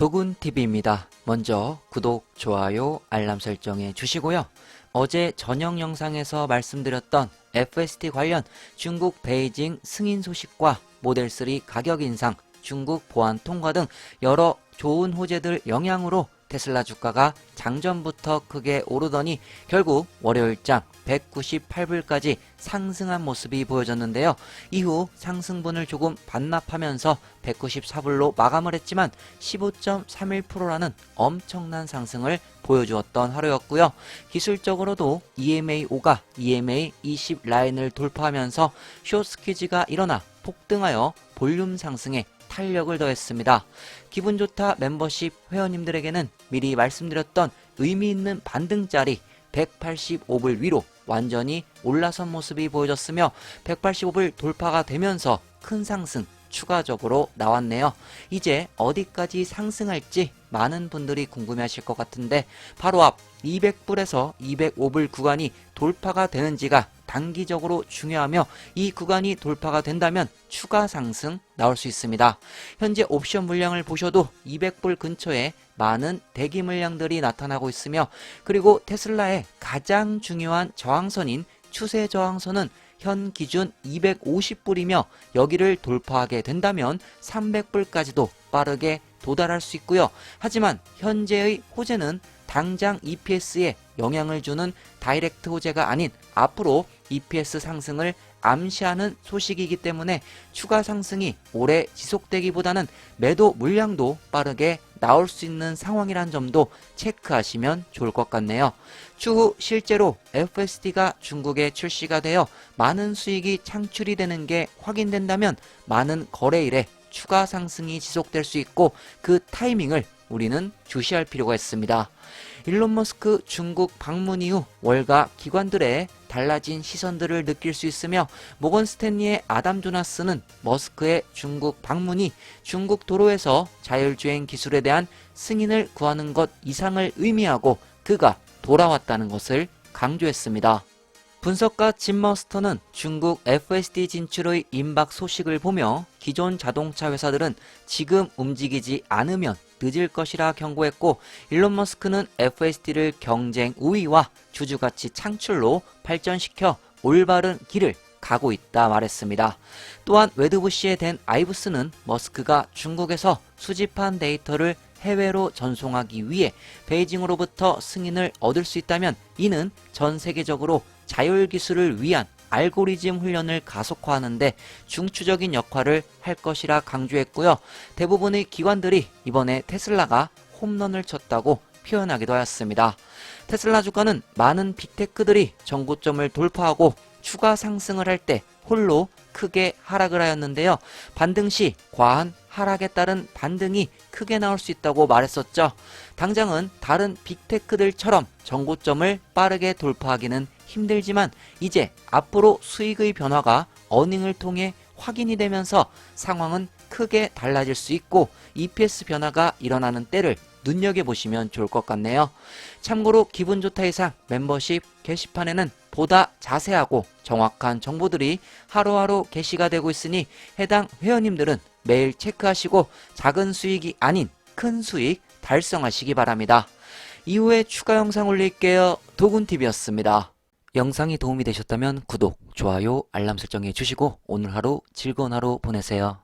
도군TV입니다. 먼저 구독, 좋아요, 알람 설정해 주시고요. 어제 저녁 영상에서 말씀드렸던 FST 관련 중국 베이징 승인 소식과 모델3 가격 인상, 중국 보안 통과 등 여러 좋은 호재들 영향으로 테슬라 주가가 장전부터 크게 오르더니 결국 월요일장 198불까지 상승한 모습이 보여졌는데요. 이후 상승분을 조금 반납하면서 194불로 마감을 했지만 15.31%라는 엄청난 상승을 보여주었던 하루였고요. 기술적으로도 EMA5가 EMA20 라인을 돌파하면서 쇼스퀴즈가 일어나 폭등하여 볼륨 상승에 탄력을 더했습니다. 기분 좋다 멤버십 회원님들에게는 미리 말씀드렸던 의미 있는 반등짜리 185불 위로 완전히 올라선 모습이 보여졌으며 185불 돌파가 되면서 큰 상승 추가적으로 나왔네요. 이제 어디까지 상승할지 많은 분들이 궁금해하실 것 같은데 바로 앞 200불에서 205불 구간이 돌파가 되는지가 단기적으로 중요하며 이 구간이 돌파가 된다면 추가 상승 나올 수 있습니다. 현재 옵션 물량을 보셔도 200불 근처에 많은 대기 물량들이 나타나고 있으며 그리고 테슬라의 가장 중요한 저항선인 추세 저항선은 현 기준 250불이며 여기를 돌파하게 된다면 300불까지도 빠르게 도달할 수 있고요. 하지만 현재의 호재는 당장 EPS에 영향을 주는 다이렉트 호재가 아닌 앞으로 EPS 상승을 암시하는 소식이기 때문에 추가 상승이 오래 지속되기보다는 매도 물량도 빠르게 나올 수 있는 상황이란 점도 체크하시면 좋을 것 같네요. 추후 실제로 FSD가 중국에 출시가 되어 많은 수익이 창출이 되는 게 확인된다면 많은 거래일에 추가 상승이 지속될 수 있고 그 타이밍을 우리는 주시할 필요가 있습니다. 일론 머스크 중국 방문 이후 월가 기관들의 달라진 시선들을 느낄 수 있으며 모건 스탠리의 아담 조나스는 머스크의 중국 방문이 중국 도로에서 자율주행 기술에 대한 승인을 구하는 것 이상을 의미하고 그가 돌아왔다는 것을 강조했습니다. 분석가 짐 머스터는 중국 FSD 진출의 임박 소식을 보며 기존 자동차 회사들은 지금 움직이지 않으면 늦을 것이라 경고했고 일론 머스크는 FSD를 경쟁 우위와 주주 가치 창출로 발전시켜 올바른 길을 가고 있다 말했습니다. 또한 웨드부시에 된 아이브스는 머스크가 중국에서 수집한 데이터를 해외로 전송하기 위해 베이징으로부터 승인을 얻을 수 있다면 이는 전 세계적으로 자율 기술을 위한 알고리즘 훈련을 가속화하는데 중추적인 역할을 할 것이라 강조했고요. 대부분의 기관들이 이번에 테슬라가 홈런을 쳤다고 표현하기도 하였습니다. 테슬라 주가는 많은 빅테크들이 전고점을 돌파하고 추가 상승을 할 때 홀로 크게 하락을 하였는데요. 반등 시 과한 하락에 따른 반등이 크게 나올 수 있다고 말했었죠. 당장은 다른 빅테크들처럼 전고점을 빠르게 돌파하기는 힘들지만 이제 앞으로 수익의 변화가 어닝을 통해 확인이 되면서 상황은 크게 달라질 수 있고 EPS 변화가 일어나는 때를 눈여겨보시면 좋을 것 같네요. 참고로 기분 좋다 이상 멤버십 게시판에는 보다 자세하고 정확한 정보들이 하루하루 게시가 되고 있으니 해당 회원님들은 매일 체크하시고 작은 수익이 아닌 큰 수익 달성하시기 바랍니다. 이후에 추가 영상 올릴게요. 도군TV였습니다. 영상이 도움이 되셨다면 구독, 좋아요, 알람 설정해 주시고 오늘 하루 즐거운 하루 보내세요.